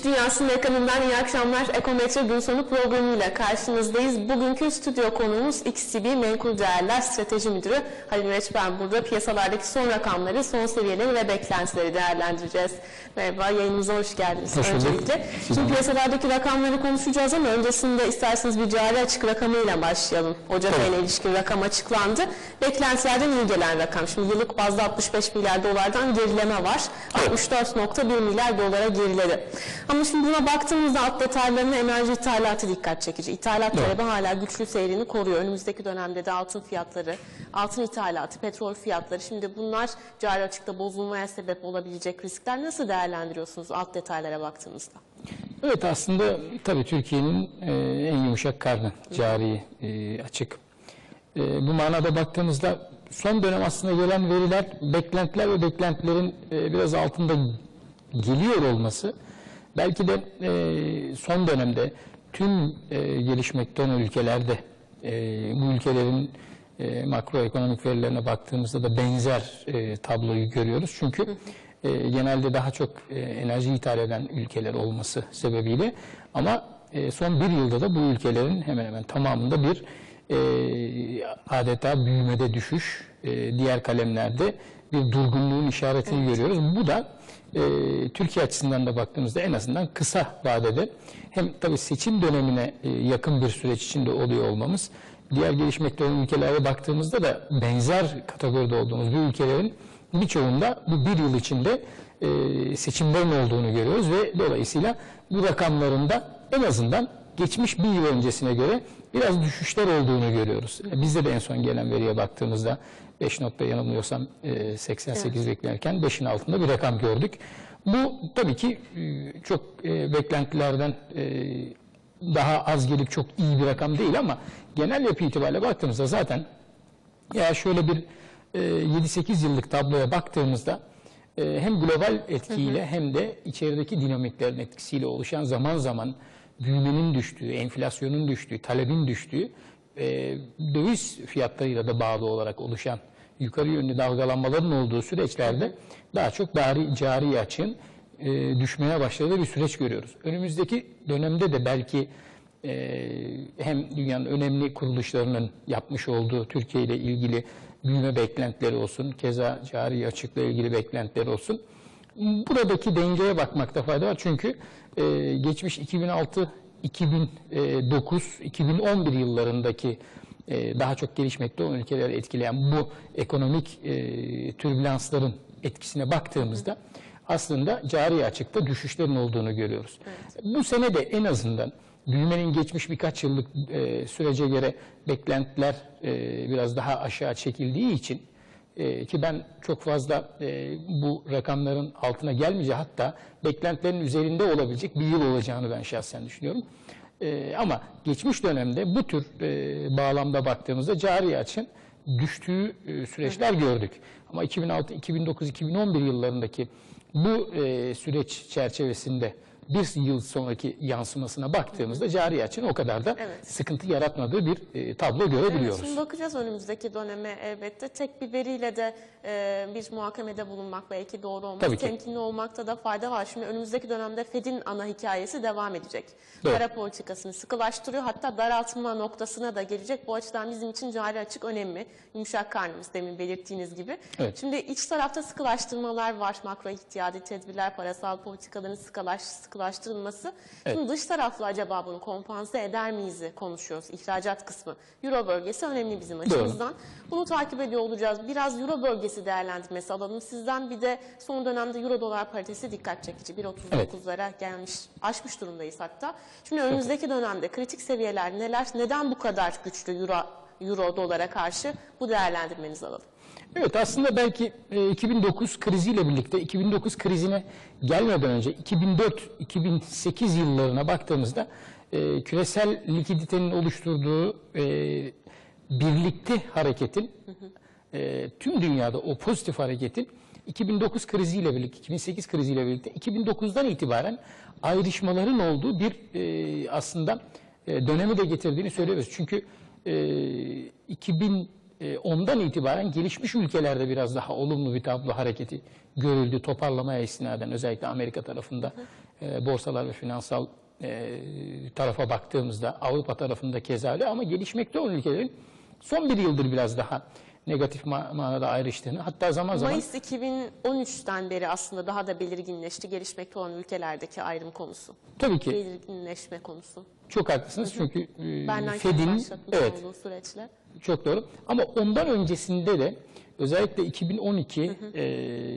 İş Dünyası'nın ekranından iyi akşamlar. Ekometre gün sonu programıyla karşınızdayız. Bugünkü stüdyo konuğumuz XTB Menkul Değerler Strateji Müdürü Halil Reçben burada. Piyasalardaki son rakamları, son seviyeleri ve beklentileri değerlendireceğiz. Merhaba, yayınımıza hoş geldiniz Hoş bulduk. öncelikle. Şimdi piyasalardaki rakamları konuşacağız ama öncesinde isterseniz bir cari açık rakamıyla başlayalım. Ocak ayına ilişkin rakam açıklandı. Beklentilerden iyi gelen rakam. Şimdi yıllık bazda 65 milyar dolardan gerileme var. 64.1 milyar dolara geriledi. Ama şimdi buna baktığımızda alt detaylarına enerji ithalatı dikkat çekici. İthalat Evet. talebi hala güçlü seyrini koruyor. Önümüzdeki dönemde de altın fiyatları, altın ithalatı, petrol fiyatları şimdi bunlar cari açıkta bozulmaya sebep olabilecek riskler. Nasıl değerlendiriyorsunuz alt detaylara baktığınızda? Evet aslında tabii Türkiye'nin e, en yumuşak karnı cari e, açık. E, bu manada baktığımızda son dönem aslında gelen veriler beklentiler ve beklentilerin e, biraz altında geliyor olması belki de e, son dönemde tüm e, gelişmekte olan ülkelerde e, bu ülkelerin e, makroekonomik verilerine baktığımızda da benzer e, tabloyu görüyoruz. Çünkü e, genelde daha çok e, enerji ithal eden ülkeler olması sebebiyle ama e, son bir yılda da bu ülkelerin hemen hemen tamamında bir e, adeta büyümede düşüş, e, diğer kalemlerde bir durgunluğun işaretini görüyoruz. Bu da e, Türkiye açısından da baktığımızda en azından kısa vadede hem tabii seçim dönemine e, yakın bir süreç içinde oluyor olmamız, diğer gelişmekte olan ülkelere baktığımızda da benzer kategoride olduğumuz bu ülkelerin birçoğunda bu bir yıl içinde e, seçimlerin olduğunu görüyoruz ve dolayısıyla bu rakamlarında en azından geçmiş bir yıl öncesine göre biraz düşüşler olduğunu görüyoruz. Bizde de en son gelen veriye baktığımızda 5 nokta yanılmıyorsam e, 88 beklenirken 5'in altında bir rakam gördük. Bu tabii ki e, çok e, beklentilerden daha az gelip çok iyi bir rakam değil ama genel yapı itibariyle baktığımızda zaten ya şöyle bir e, 7-8 yıllık tabloya baktığımızda hem global etkiyle hem de içerideki dinamiklerin etkisiyle oluşan zaman zaman büyümenin düştüğü, enflasyonun düştüğü, talebin düştüğü e, döviz fiyatlarıyla da bağlı olarak oluşan yukarı yönlü dalgalanmaların olduğu süreçlerde daha çok cari, cari açığın e, düşmeye başladığı bir süreç görüyoruz. Önümüzdeki dönemde de belki e, hem dünyanın önemli kuruluşlarının yapmış olduğu Türkiye ile ilgili büyüme beklentileri olsun, keza cari açıkla ilgili beklentileri olsun. Buradaki dengeye bakmakta fayda var çünkü e, geçmiş 2006, 2009, 2011 yıllarındaki e, daha çok gelişmekte olan ülkeleri etkileyen bu ekonomik e, türbülansların etkisine baktığımızda aslında cari açıkta düşüşlerin olduğunu görüyoruz. Bu sene de en azından büyümenin geçmiş birkaç yıllık e, sürece göre beklentiler e, biraz daha aşağı çekildiği için e, ki ben çok fazla e, bu rakamların altına gelmeyeceği hatta beklentilerin üzerinde olabilecek bir yıl olacağını ben şahsen düşünüyorum. E, ama geçmiş dönemde bu tür e, bağlamda baktığımızda cari açın düştüğü e, süreçler gördük. Ama 2006, 2009, 2011 yıllarındaki bu süreç çerçevesinde bir yıl sonraki yansımasına baktığımızda cari açın o kadar da Evet. sıkıntı yaratmadığı bir e, tablo Evet, görebiliyoruz. şimdi bakacağız önümüzdeki döneme elbette. Tek bir veriyle de e, bir muhakemede bulunmak belki doğru olmaz. Tabii ki. Temkinli olmakta da fayda var. Şimdi önümüzdeki dönemde Fed'in ana hikayesi devam edecek. Doğru. Para politikasını sıkılaştırıyor. Hatta daraltma noktasına da gelecek. Bu açıdan bizim için cari açık önemli. Yumuşak karnımız demin belirttiğiniz gibi. Evet. Şimdi iç tarafta sıkılaştırmalar var. Makro ihtiyadi tedbirler, parasal politikaların sıkılaş, sıkılaştırılması. Şimdi dış tarafla acaba bunu kompanse eder miyiz konuşuyoruz. İhracat kısmı. Euro bölgesi önemli bizim açımızdan. Bunu takip ediyor olacağız. Biraz Euro bölgesi değerlendirmesi alalım. Sizden bir de son dönemde Euro dolar paritesi dikkat çekici. 1.39'lara gelmiş, aşmış durumdayız hatta. Şimdi önümüzdeki dönemde kritik seviyeler neler? Neden bu kadar güçlü Euro, Euro dolara karşı bu değerlendirmenizi alalım. Evet aslında belki e, 2009 kriziyle birlikte 2009 krizine gelmeden önce 2004-2008 yıllarına baktığımızda e, küresel likiditenin oluşturduğu e, birlikte hareketin e, tüm dünyada o pozitif hareketin 2009 kriziyle birlikte 2008 kriziyle birlikte 2009'dan itibaren ayrışmaların olduğu bir e, aslında e, dönemi de getirdiğini söyleyebiliriz. Çünkü e, 2000 e, ondan itibaren gelişmiş ülkelerde biraz daha olumlu bir tablo hareketi görüldü. Toparlamaya istinaden özellikle Amerika tarafında e, borsalar ve finansal e, tarafa baktığımızda Avrupa tarafında keza öyle ama gelişmekte olan ülkelerin son bir yıldır biraz daha negatif ma- manada ayrıştığını hatta zaman zaman Mayıs 2013'ten beri aslında daha da belirginleşti gelişmekte olan ülkelerdeki ayrım konusu. tabii ki Belirginleşme konusu. çok haklısınız çünkü e, Fed'in evet olduğu süreçle. Çok doğru. Ama ondan öncesinde de özellikle 2012, e,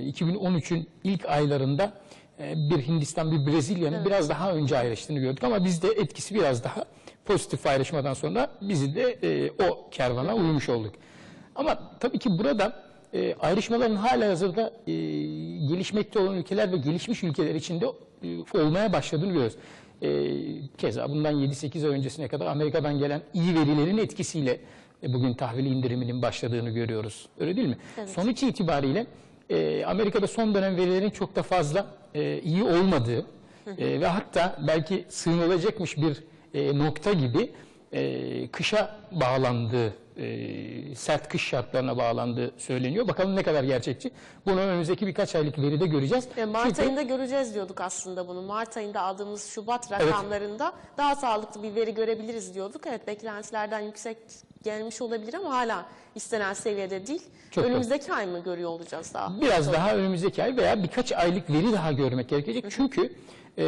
2013'ün ilk aylarında e, bir Hindistan, bir Brezilya'nın biraz daha önce ayrıştığını gördük. Ama bizde etkisi biraz daha pozitif ayrışmadan sonra bizi de e, o kervana uymuş olduk. Ama tabii ki burada e, ayrışmaların hala hazırda e, gelişmekte olan ülkeler ve gelişmiş ülkeler içinde e, olmaya başladığını görüyoruz. E, keza bundan 7-8 ay öncesine kadar Amerika'dan gelen iyi verilerin etkisiyle e, bugün tahvil indiriminin başladığını görüyoruz. Öyle değil mi? Sonuç itibariyle e, Amerika'da son dönem verilerin çok da fazla e, iyi olmadığı e, ve hatta belki sığınılacakmış bir e, nokta gibi e, kışa bağlandığı, e, sert kış şartlarına bağlandığı söyleniyor. Bakalım ne kadar gerçekçi. Bunu önümüzdeki birkaç aylık veride göreceğiz. E, Mart Çünkü- ayında göreceğiz diyorduk aslında bunu. Mart ayında aldığımız Şubat rakamlarında daha sağlıklı bir veri görebiliriz diyorduk. Evet beklentilerden yüksek gelmiş olabilir ama hala istenen seviyede değil. Çok Önümüzdeki ay mı görüyor olacağız daha? Biraz daha önümüzdeki ay veya birkaç aylık veri daha görmek gerekecek. Çünkü e,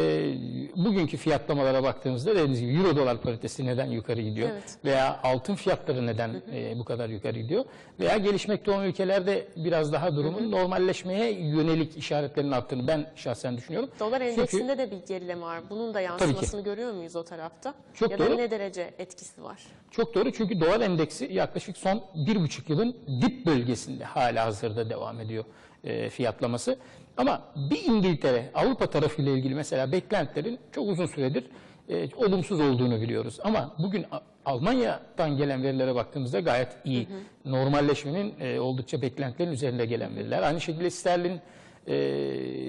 bugünkü fiyatlamalara baktığımızda dediğiniz gibi euro dolar paritesi neden yukarı gidiyor? Evet. Veya altın fiyatları neden e, bu kadar yukarı gidiyor? Veya gelişmekte olan ülkelerde biraz daha durumun normalleşmeye yönelik işaretlerin arttığını ben şahsen düşünüyorum. Dolar Çünkü- endeksinde de bir gerileme var. Bunun da yansımasını görüyor muyuz o tarafta? Çok ya da doğru. ne derece etkisi var? Çok doğru çünkü dolar endeksi yaklaşık son bir buçuk yılın dip bölgesinde hala hazırda devam ediyor e, fiyatlaması. Ama bir İngiltere, Avrupa tarafıyla ilgili mesela beklentilerin çok uzun süredir e, olumsuz olduğunu biliyoruz. Ama bugün Almanya'dan gelen verilere baktığımızda gayet iyi. Normalleşmenin e, oldukça beklentilerin üzerinde gelen veriler. Aynı şekilde sterlin e,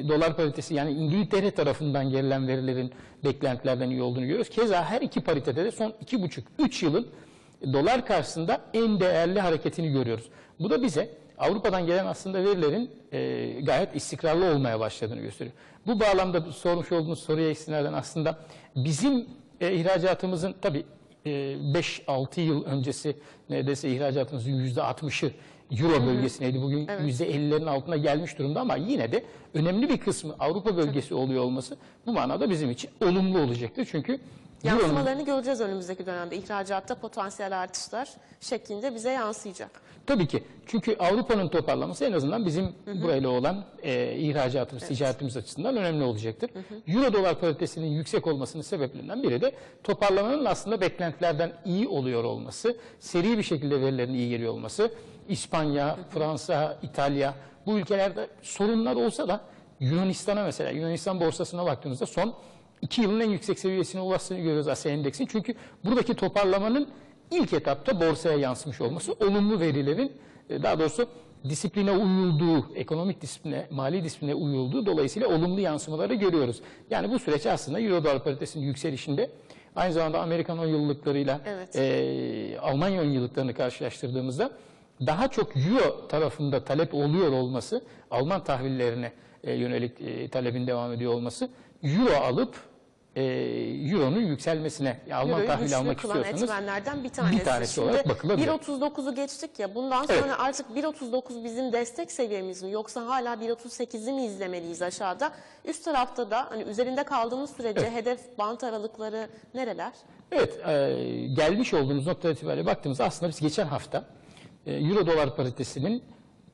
dolar paritesi yani İngiltere tarafından gelen verilerin beklentilerden iyi olduğunu görüyoruz. Keza her iki paritede de son iki buçuk, üç yılın dolar karşısında en değerli hareketini görüyoruz. Bu da bize Avrupa'dan gelen aslında verilerin e, gayet istikrarlı olmaya başladığını gösteriyor. Bu bağlamda sormuş olduğunuz soruya istinaden aslında bizim e, ihracatımızın tabii e, 5-6 yıl öncesi neredeyse ihracatımızın %60'ı Euro bölgesindeydi. Bugün %50'lerin altına gelmiş durumda ama yine de önemli bir kısmı Avrupa bölgesi oluyor olması bu manada bizim için olumlu olacaktır. Çünkü Yansımalarını göreceğiz önümüzdeki dönemde. İhracatta potansiyel artışlar şeklinde bize yansıyacak. Tabii ki. Çünkü Avrupa'nın toparlaması en azından bizim burayla olan e, ihracatımız, ticaretimiz açısından önemli olacaktır. Euro dolar paritesinin yüksek olmasının sebeplerinden biri de toparlamanın aslında beklentilerden iyi oluyor olması, seri bir şekilde verilerin iyi geliyor olması. İspanya, Fransa, İtalya bu ülkelerde sorunlar olsa da Yunanistan'a mesela Yunanistan borsasına baktığımızda son iki yılın en yüksek seviyesine ulaştığını görüyoruz Asya Endeks'in. Çünkü buradaki toparlamanın ilk etapta borsaya yansımış olması olumlu verilerin e, daha doğrusu disipline uyulduğu, ekonomik disipline, mali disipline uyulduğu dolayısıyla olumlu yansımaları görüyoruz. Yani bu süreç aslında Euro dolar paritesinin yükselişinde aynı zamanda Amerikan 10 yıllıklarıyla Evet. e, Almanya 10 yıllıklarını karşılaştırdığımızda daha çok Euro tarafında talep oluyor olması, Alman tahvillerine e, yönelik e, talebin devam ediyor olması, Euro alıp e, Euro'nun yükselmesine, Alman Euroyu tahvili güçlü almak kılan istiyorsanız etmenlerden bir tanesi. bir tanesi Şimdi olarak bakılabilir. 1.39'u geçtik ya bundan Evet. sonra artık 1.39 bizim destek seviyemiz mi yoksa hala 1.38'i mi izlemeliyiz aşağıda? Üst tarafta da hani üzerinde kaldığımız sürece hedef bant aralıkları nereler? Evet, e, gelmiş olduğumuz nokta itibariyle baktığımızda aslında biz geçen hafta e, Euro dolar paritesinin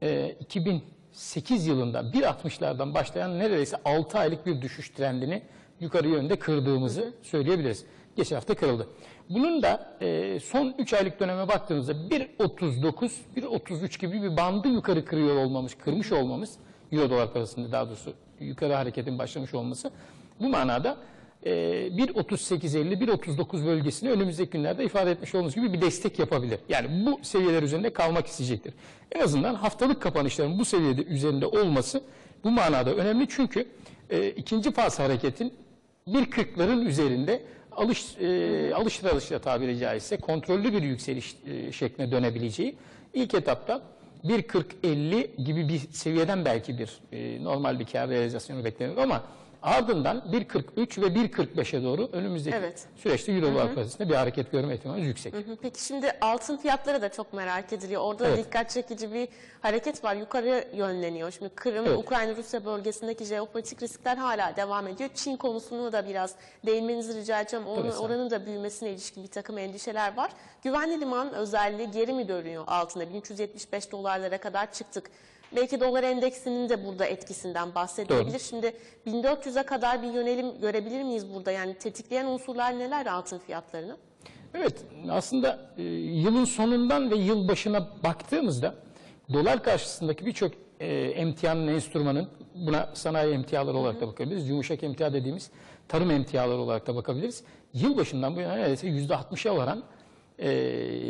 e, 2008 yılında 1.60'lardan başlayan neredeyse 6 aylık bir düşüş trendini yukarı yönde kırdığımızı söyleyebiliriz. Geçen hafta kırıldı. Bunun da e, son 3 aylık döneme baktığımızda 1.39, 1.33 gibi bir bandı yukarı kırıyor olmamız, kırmış olmamız, Euro dolar parasında daha doğrusu yukarı hareketin başlamış olması bu manada e, 1.38.50, 1.39 bölgesini önümüzdeki günlerde ifade etmiş olduğumuz gibi bir destek yapabilir. Yani bu seviyeler üzerinde kalmak isteyecektir. En azından haftalık kapanışların bu seviyede üzerinde olması bu manada önemli çünkü e, ikinci faz hareketin 1.40'ların üzerinde alış, e, alıştıra alıştıra tabiri caizse kontrollü bir yükseliş e, şekline dönebileceği İlk etapta 1.40-50 gibi bir seviyeden belki bir e, normal bir kar realizasyonu bekleniyor ama ardından 1.43 ve 1.45'e doğru önümüzdeki Evet. süreçte Euro dolar paritesinde bir hareket görme ihtimalimiz yüksek. Hı hı. Peki şimdi altın fiyatları da çok merak ediliyor. Orada da Evet. dikkat çekici bir hareket var. Yukarı yönleniyor. Şimdi Kırım, Evet. Ukrayna-Rusya bölgesindeki jeopolitik riskler hala devam ediyor. Çin konusunu da biraz değinmenizi rica edeceğim. Onun, olun. oranın da büyümesine ilişkin bir takım endişeler var. Güvenli liman özelliği geri mi dönüyor altına? 1375 dolarlara kadar çıktık. Belki dolar endeksinin de burada etkisinden bahsedilebilir. Doğru. Şimdi 1400'e kadar bir yönelim görebilir miyiz burada? Yani tetikleyen unsurlar neler altın fiyatlarını? Evet aslında e, yılın sonundan ve yıl başına baktığımızda dolar karşısındaki birçok e, emtianın, enstrümanın buna sanayi emtiaları olarak da bakabiliriz. Yumuşak emtia dediğimiz tarım emtiaları olarak da bakabiliriz. Yıl başından bu yana neredeyse %60'a varan e,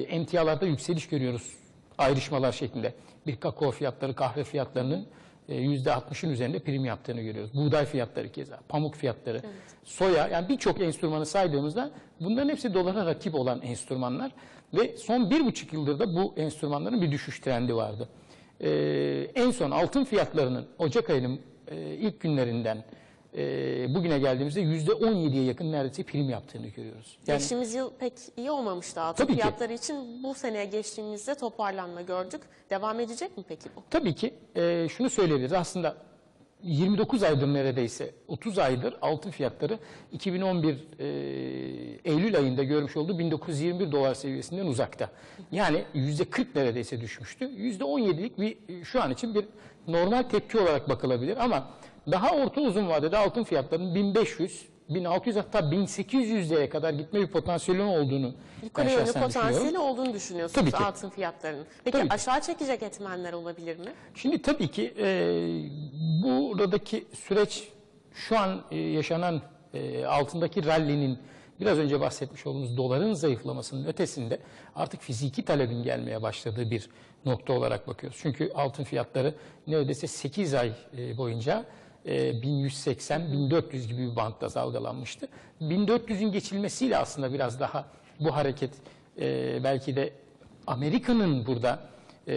emtialarda yükseliş görüyoruz ayrışmalar şeklinde. Bir kakao fiyatları, kahve fiyatlarının e, %60'ın üzerinde prim yaptığını görüyoruz. Buğday fiyatları keza, pamuk fiyatları, soya yani birçok enstrümanı saydığımızda bunların hepsi dolara rakip olan enstrümanlar ve son bir buçuk yıldır da bu enstrümanların bir düşüş trendi vardı. E, en son altın fiyatlarının Ocak ayının e, ilk günlerinden e, bugüne geldiğimizde %17'ye yakın neredeyse prim yaptığını görüyoruz. Yani Geçtiğimiz yıl pek iyi olmamıştı altın Tabii ki. fiyatları için. Bu seneye geçtiğimizde toparlanma gördük. Devam edecek mi peki bu? Tabii ki e, şunu söyleyebiliriz. Aslında 29 aydır neredeyse 30 aydır altın fiyatları 2011 e, Eylül ayında görmüş olduğu 1921 dolar seviyesinden uzakta. Yani %40 neredeyse düşmüştü. %17'lik bir e, şu an için bir normal tepki olarak bakılabilir ama daha orta uzun vadede altın fiyatlarının 1500 1600 hatta 1800'lere kadar gitme bir potansiyelinin olduğunu Yukarı ben yönlü potansiyeli olduğunu düşünüyorsunuz Tabii ki. altın fiyatlarının. Peki Tabii ki. aşağı çekecek etmenler olabilir mi? Şimdi tabii ki e, buradaki süreç şu an e, yaşanan e, altındaki rallinin biraz önce bahsetmiş olduğumuz doların zayıflamasının ötesinde artık fiziki talebin gelmeye başladığı bir nokta olarak bakıyoruz. Çünkü altın fiyatları neredeyse 8 ay e, boyunca 1180-1400 gibi bir bantta dalgalanmıştı. 1400'ün geçilmesiyle aslında biraz daha bu hareket e, belki de Amerika'nın burada e,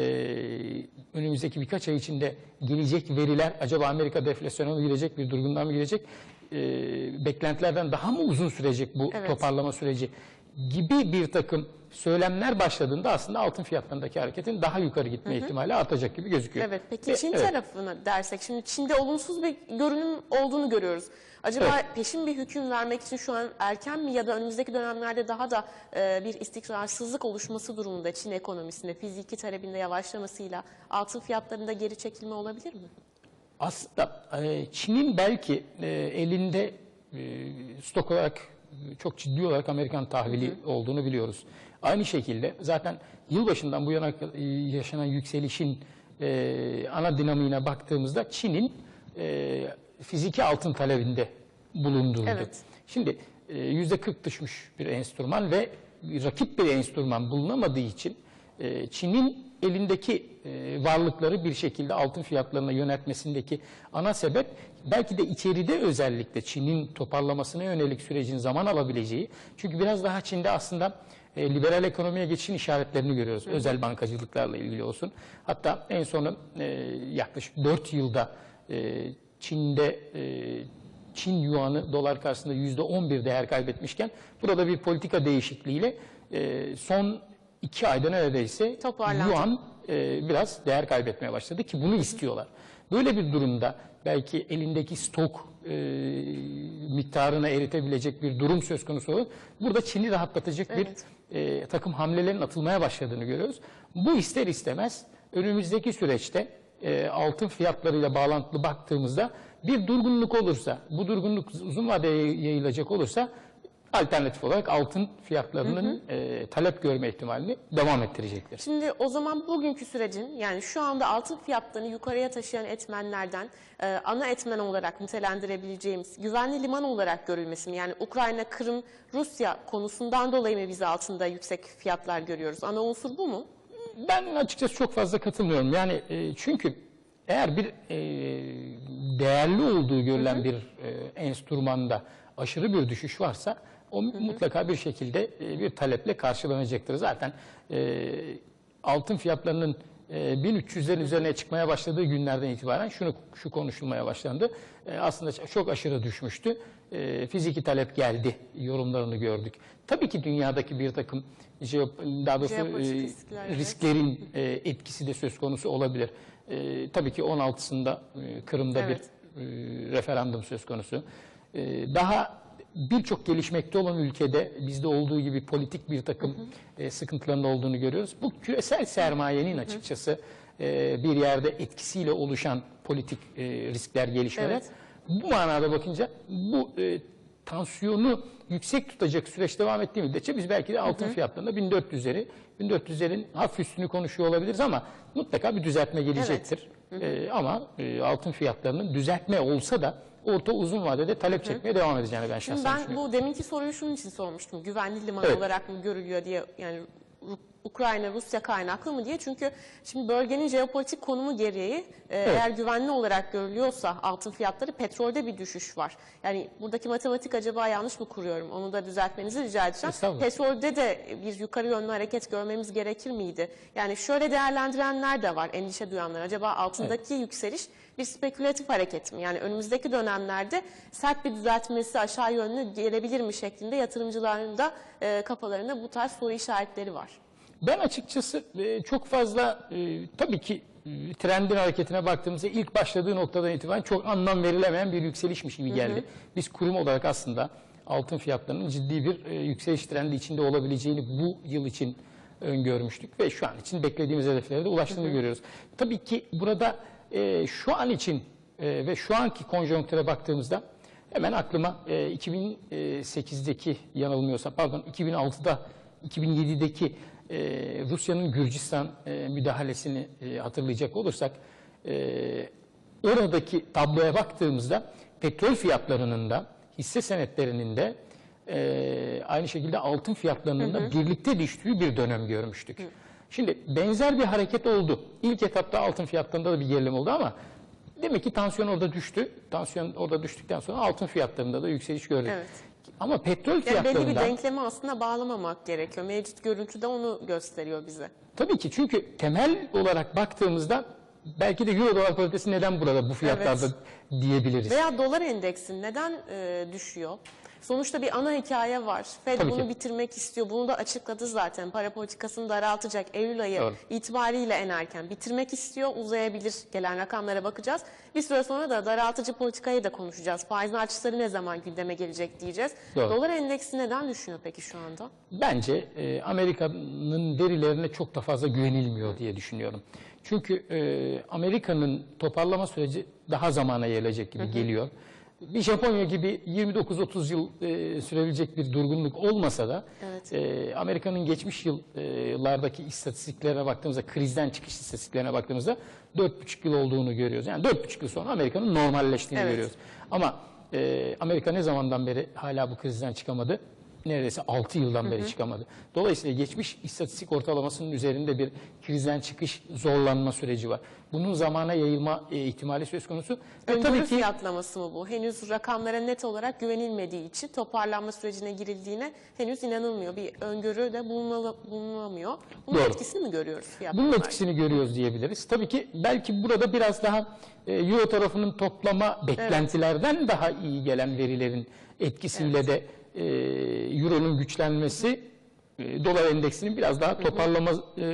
önümüzdeki birkaç ay içinde gelecek veriler acaba Amerika deflasyona mı girecek, bir durgunluğa mı girecek, e, beklentilerden daha mı uzun sürecek bu Evet. toparlama süreci gibi bir takım söylemler başladığında aslında altın fiyatlarındaki hareketin daha yukarı gitme ihtimali artacak gibi gözüküyor. Evet. Peki Ve- Çin evet. tarafına dersek şimdi Çin'de olumsuz bir görünüm olduğunu görüyoruz. Acaba Evet. peşin bir hüküm vermek için şu an erken mi ya da önümüzdeki dönemlerde daha da e, bir istikrarsızlık oluşması durumunda Çin ekonomisinde fiziki talebinde yavaşlamasıyla altın fiyatlarında geri çekilme olabilir mi? Aslında e, Çin'in belki e, elinde e, stok olarak çok ciddi olarak Amerikan tahvili olduğunu biliyoruz. Aynı şekilde zaten yılbaşından bu yana yaşanan yükselişin e, ana dinamiğine baktığımızda Çin'in e, fiziki altın talebinde bulunduğuydu. Evet. Şimdi e, yüzde 40 düşmüş bir enstrüman ve rakip bir enstrüman bulunamadığı için e, Çin'in elindeki e, varlıkları bir şekilde altın fiyatlarına yöneltmesindeki ana sebep belki de içeride özellikle Çin'in toparlamasına yönelik sürecin zaman alabileceği. Çünkü biraz daha Çin'de aslında e, liberal ekonomiye geçişin işaretlerini görüyoruz. Özel bankacılıklarla ilgili olsun. Hatta en son e, yaklaşık 4 yılda e, Çin'de e, Çin yuanı dolar karşısında yüzde 11 değer kaybetmişken burada bir politika değişikliğiyle e, son iki ayda neredeyse Toparlandı. yuan e, biraz değer kaybetmeye başladı ki bunu istiyorlar. Böyle bir durumda belki elindeki stok e, miktarını eritebilecek bir durum söz konusu olur. Burada Çin'i rahatlatacak Evet. bir e, takım hamlelerin atılmaya başladığını görüyoruz. Bu ister istemez önümüzdeki süreçte e, altın fiyatlarıyla bağlantılı baktığımızda bir durgunluk olursa, bu durgunluk uzun vadeye yayılacak olursa alternatif olarak altın fiyatlarının e, talep görme ihtimalini devam ettirecektir. Şimdi o zaman bugünkü sürecin yani şu anda altın fiyatlarını yukarıya taşıyan etmenlerden e, ana etmen olarak nitelendirebileceğimiz güvenli liman olarak görülmesi mi? Yani Ukrayna, Kırım, Rusya konusundan dolayı mı biz altında yüksek fiyatlar görüyoruz? Ana unsur bu mu? Ben açıkçası çok fazla katılmıyorum. Yani e, çünkü eğer bir e, değerli olduğu görülen bir e, enstrümanda aşırı bir düşüş varsa o mutlaka bir şekilde e, bir taleple karşılanacaktır. Zaten e, altın fiyatlarının e, 1300'lerin üzerine çıkmaya başladığı günlerden itibaren şunu şu konuşulmaya başlandı. E, aslında çok aşırı düşmüştü. E, fiziki talep geldi yorumlarını gördük. Tabii ki dünyadaki bir takım jeop- daha doğrusu e, risklerin e, etkisi de söz konusu olabilir. E, tabii ki 16'sında e, Kırım'da Evet. bir e, referandum söz konusu. E, daha birçok gelişmekte olan ülkede bizde olduğu gibi politik bir takım e, sıkıntıların olduğunu görüyoruz. Bu küresel sermayenin açıkçası e, bir yerde etkisiyle oluşan politik e, riskler, gelişmeler. Evet. Bu manada bakınca bu e, tansiyonu yüksek tutacak süreç devam ettiği müddetçe biz belki de altın fiyatlarında 1400'leri 1400'lerin hafif üstünü konuşuyor olabiliriz ama mutlaka bir düzeltme gelecektir. E, ama e, altın fiyatlarının düzeltme olsa da orta uzun vadede talep çekmeye devam edeceğini ben Şimdi şahsen ben düşünüyorum. bu deminki soruyu şunun için sormuştum. Güvenli liman Evet. olarak mı görülüyor diye yani Ukrayna Rusya kaynaklı mı diye. Çünkü şimdi bölgenin jeopolitik konumu gereği e, eğer güvenli olarak görülüyorsa altın fiyatları petrolde bir düşüş var. Yani buradaki matematik acaba yanlış mı kuruyorum? Onu da düzeltmenizi rica edeceğim. Petrolde de bir yukarı yönlü hareket görmemiz gerekir miydi? Yani şöyle değerlendirenler de var, endişe duyanlar. Acaba altındaki yükseliş bir spekülatif hareket mi? Yani önümüzdeki dönemlerde sert bir düzeltmesi aşağı yönlü gelebilir mi şeklinde yatırımcıların da e, kafalarında bu tarz soru işaretleri var. Ben açıkçası e, çok fazla e, tabii ki e, trendin hareketine baktığımızda ilk başladığı noktadan itibaren çok anlam verilemeyen bir yükselişmiş gibi geldi. Biz kurum olarak aslında altın fiyatlarının ciddi bir e, yükseliş trendi içinde olabileceğini bu yıl için öngörmüştük ve şu an için beklediğimiz hedeflere de ulaştığını görüyoruz. Tabii ki burada e, şu an için e, ve şu anki konjonktüre baktığımızda hemen aklıma e, 2008'deki yanılmıyorsam pardon 2006'da 2007'deki e, Rusya'nın Gürcistan e, müdahalesini e, hatırlayacak olursak e, oradaki tabloya baktığımızda petrol fiyatlarının da hisse senetlerinin de e, aynı şekilde altın fiyatlarının da birlikte düştüğü bir dönem görmüştük. Şimdi benzer bir hareket oldu. İlk etapta altın fiyatlarında da bir gerileme oldu ama demek ki tansiyon orada düştü. Tansiyon orada düştükten sonra altın fiyatlarında da yükseliş gördük. Evet. Ama petrol Yani belli bir fiyatlarında denklemi aslında bağlamamak gerekiyor. Mevcut görüntü de onu gösteriyor bize. tabii ki çünkü temel olarak baktığımızda belki de euro dolar paritesi neden burada bu fiyatlarda diyebiliriz. Veya dolar endeksi neden e, düşüyor? Sonuçta bir ana hikaye var. Fed Tabii bunu ki. bitirmek istiyor. Bunu da açıkladı zaten. Para politikasını daraltacak. Eylül ayı Doğru. itibariyle en erken bitirmek istiyor. Uzayabilir. Gelen rakamlara bakacağız. Bir süre sonra da daraltıcı politikayı da konuşacağız. Faiz artışları ne zaman gündeme gelecek diyeceğiz. Doğru. Dolar endeksi neden düşüyor peki şu anda? Bence e, Amerika'nın verilerine çok da fazla güvenilmiyor diye düşünüyorum. Çünkü e, Amerika'nın toparlama süreci daha zamana yayılacak gibi geliyor. Bir Japonya gibi 29-30 yıl e, sürebilecek bir durgunluk olmasa da Evet. e, Amerika'nın geçmiş yıllardaki istatistiklerine baktığımızda, krizden çıkış istatistiklerine baktığımızda 4,5 yıl olduğunu görüyoruz. Yani 4,5 yıl sonra Amerika'nın normalleştiğini Evet. görüyoruz. Ama e, Amerika ne zamandan beri hala bu krizden çıkamadı? Neredeyse 6 yıldan beri çıkamadı. Dolayısıyla geçmiş istatistik ortalamasının üzerinde bir krizden çıkış zorlanma süreci var. Bunun zamana yayılma e, ihtimali söz konusu. Öngörü tabii ki fiyatlaması mı bu? Henüz rakamlara net olarak güvenilmediği için toparlanma sürecine girildiğine henüz inanılmıyor. Bir öngörü de bulunala- bulunamıyor. Bunun Doğru. etkisini mi görüyoruz? Bunun etkisini görüyoruz diyebiliriz. Tabii ki belki burada biraz daha e, Euro tarafının toplama beklentilerden daha iyi gelen verilerin etkisiyle de e, Euro'nun güçlenmesi e, dolar endeksinin biraz daha toparlama e,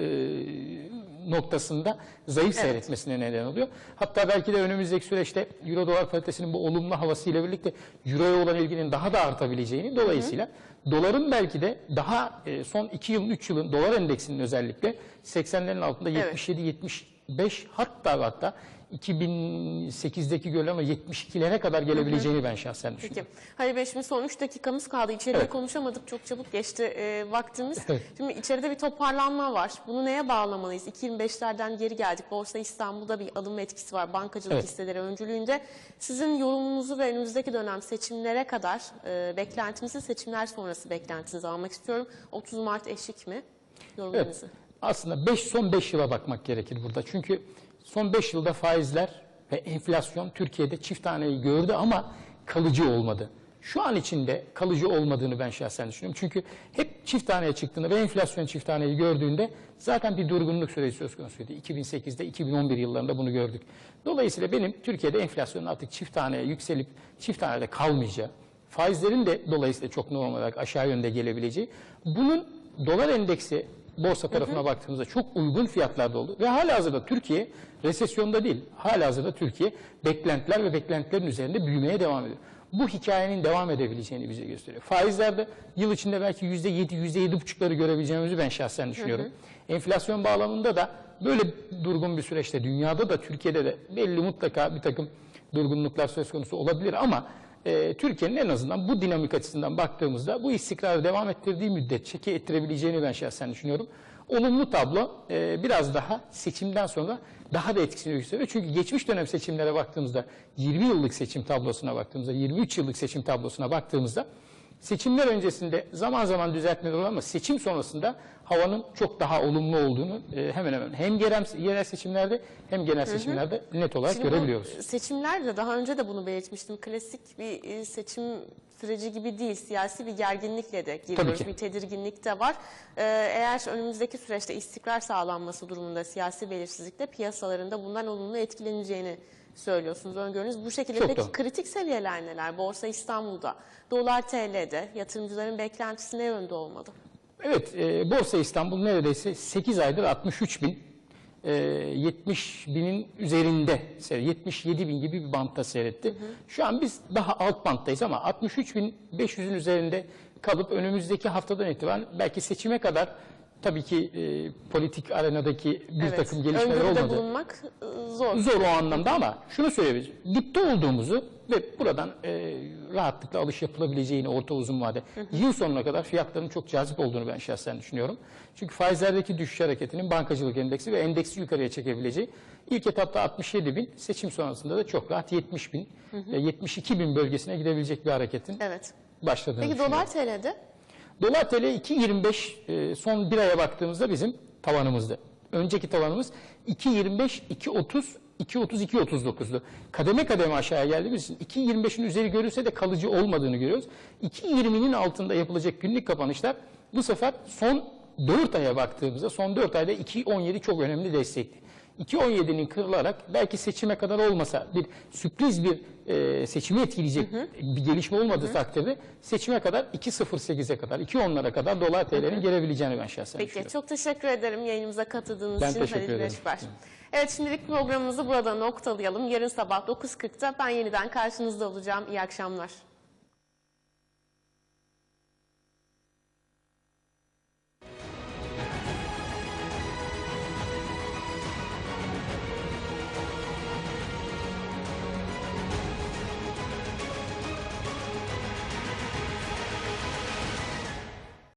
noktasında zayıf seyretmesine neden oluyor. Hatta belki de önümüzdeki süreçte Euro dolar paritesinin bu olumlu havasıyla birlikte Euro'ya olan ilginin daha da artabileceğini dolayısıyla doların belki de daha e, son 2 yıl 3 yılın dolar endeksinin özellikle 80'lerin altında Evet. 77 75 hatta hatta 2008'deki görülen o 72'lere kadar gelebileceğini ben şahsen düşünüyorum. Peki. Halil Bey şimdi son 3 dakikamız kaldı. İçeriği Evet. konuşamadık. Çok çabuk geçti e, vaktimiz. Evet. Şimdi içeride bir toparlanma var. Bunu neye bağlamalıyız? 2025'lerden geri geldik. Borsa İstanbul'da bir alım etkisi var. Bankacılık Evet. hisseleri öncülüğünde. Sizin yorumunuzu ve önümüzdeki dönem seçimlere kadar e, beklentinizi, seçimler sonrası beklentinizi almak istiyorum. 30 Mart eşik mi? Yorumlarınızı. Evet. Aslında 5 son 5 yıla bakmak gerekir burada. Çünkü son 5 yılda faizler ve enflasyon Türkiye'de çift taneyi gördü ama kalıcı olmadı. Şu an içinde kalıcı olmadığını ben şahsen düşünüyorum. Çünkü hep çift taneye çıktığında ve enflasyon çift taneyi gördüğünde zaten bir durgunluk süreci söz konusuydu. 2008'de 2011 yıllarında bunu gördük. Dolayısıyla benim Türkiye'de enflasyonun artık çift taneye yükselip çift tanede kalmayacağı, faizlerin de dolayısıyla çok normal olarak aşağı yönde gelebileceği, bunun dolar endeksi borsa tarafına baktığımızda çok uygun fiyatlarda oldu ve hala hazırda Türkiye resesyonda değil, hala hazırda Türkiye beklentiler ve beklentilerin üzerinde büyümeye devam ediyor. Bu hikayenin devam edebileceğini bize gösteriyor. Faizlerde yıl içinde belki yüzde yedi, yüzde yedi buçukları görebileceğimizi ben şahsen düşünüyorum. Enflasyon bağlamında da böyle durgun bir süreçte dünyada da Türkiye'de de belli mutlaka bir takım durgunluklar söz konusu olabilir ama e, Türkiye'nin en azından bu dinamik açısından baktığımızda bu istikrarı devam ettirdiği müddetçe ki ettirebileceğini ben şahsen düşünüyorum. Olumlu tablo e, biraz daha seçimden sonra daha da etkisini gösteriyor. Çünkü geçmiş dönem seçimlere baktığımızda 20 yıllık seçim tablosuna baktığımızda 23 yıllık seçim tablosuna baktığımızda seçimler öncesinde zaman zaman düzeltmeler olur ama seçim sonrasında havanın çok daha olumlu olduğunu e, hemen hemen hem yerel, yerel seçimlerde hem genel seçimlerde net olarak Şimdi görebiliyoruz. Seçimlerde daha önce de bunu belirtmiştim. Klasik bir e, seçim süreci gibi değil. Siyasi bir gerginlikle de giriyoruz. Bir tedirginlik de var. Ee, eğer önümüzdeki süreçte istikrar sağlanması durumunda siyasi belirsizlikte piyasalarında bundan olumlu etkileneceğini söylüyorsunuz. Öngörünüz bu şekilde. Çok Peki doğru. kritik seviyeler neler? Borsa İstanbul'da, dolar TL'de yatırımcıların beklentisi ne yönde olmalı? Evet, e, Borsa İstanbul neredeyse 8 aydır 63 bin, e, 70 binin üzerinde, seyret- 77 bin gibi bir bantta seyretti. Şu an biz daha alt banttayız ama 63 bin 500'ün üzerinde kalıp önümüzdeki haftadan itibaren belki seçime kadar tabii ki e, politik arenadaki bir Evet, takım gelişmeler öngörüde olmadı. bulunmak e, zor. Zor o anlamda ama şunu söyleyebiliriz. Dipte olduğumuzu ve buradan e, rahatlıkla alış yapılabileceğini orta uzun vade yıl sonuna kadar fiyatların çok cazip olduğunu ben şahsen düşünüyorum. Çünkü faizlerdeki düşüş hareketinin bankacılık endeksi ve endeksi yukarıya çekebileceği ilk etapta 67 bin seçim sonrasında da çok rahat 70 bin e, 72 bin bölgesine gidebilecek bir hareketin Evet. başladığını Peki dolar TL'de? Dolar TL 2.25 e, son bir aya baktığımızda bizim tavanımızda. Önceki tavanımız 2.25, 2.30, 2.30, 2.39'du. Kademe kademe aşağıya geldiğimiz için 2.25'in üzeri görülse de kalıcı olmadığını görüyoruz. 2.20'nin altında yapılacak günlük kapanışlar bu sefer son 4 aya baktığımızda son 4 ayda 2.17 çok önemli destekti. 2.17'nin kırılarak belki seçime kadar olmasa bir sürpriz bir e, seçimi etkileyecek bir gelişme olmadığı takdirde seçime kadar 2.08'e kadar 2.10'lara kadar dolar TL'nin gelebileceğini ben şahsen Peki düşünüyorum. çok teşekkür ederim yayınımıza katıldığınız Ben için teşekkür Halil ederim. Evet şimdilik programımızı burada noktalayalım. Yarın sabah 9.40'da ben yeniden karşınızda olacağım. İyi akşamlar.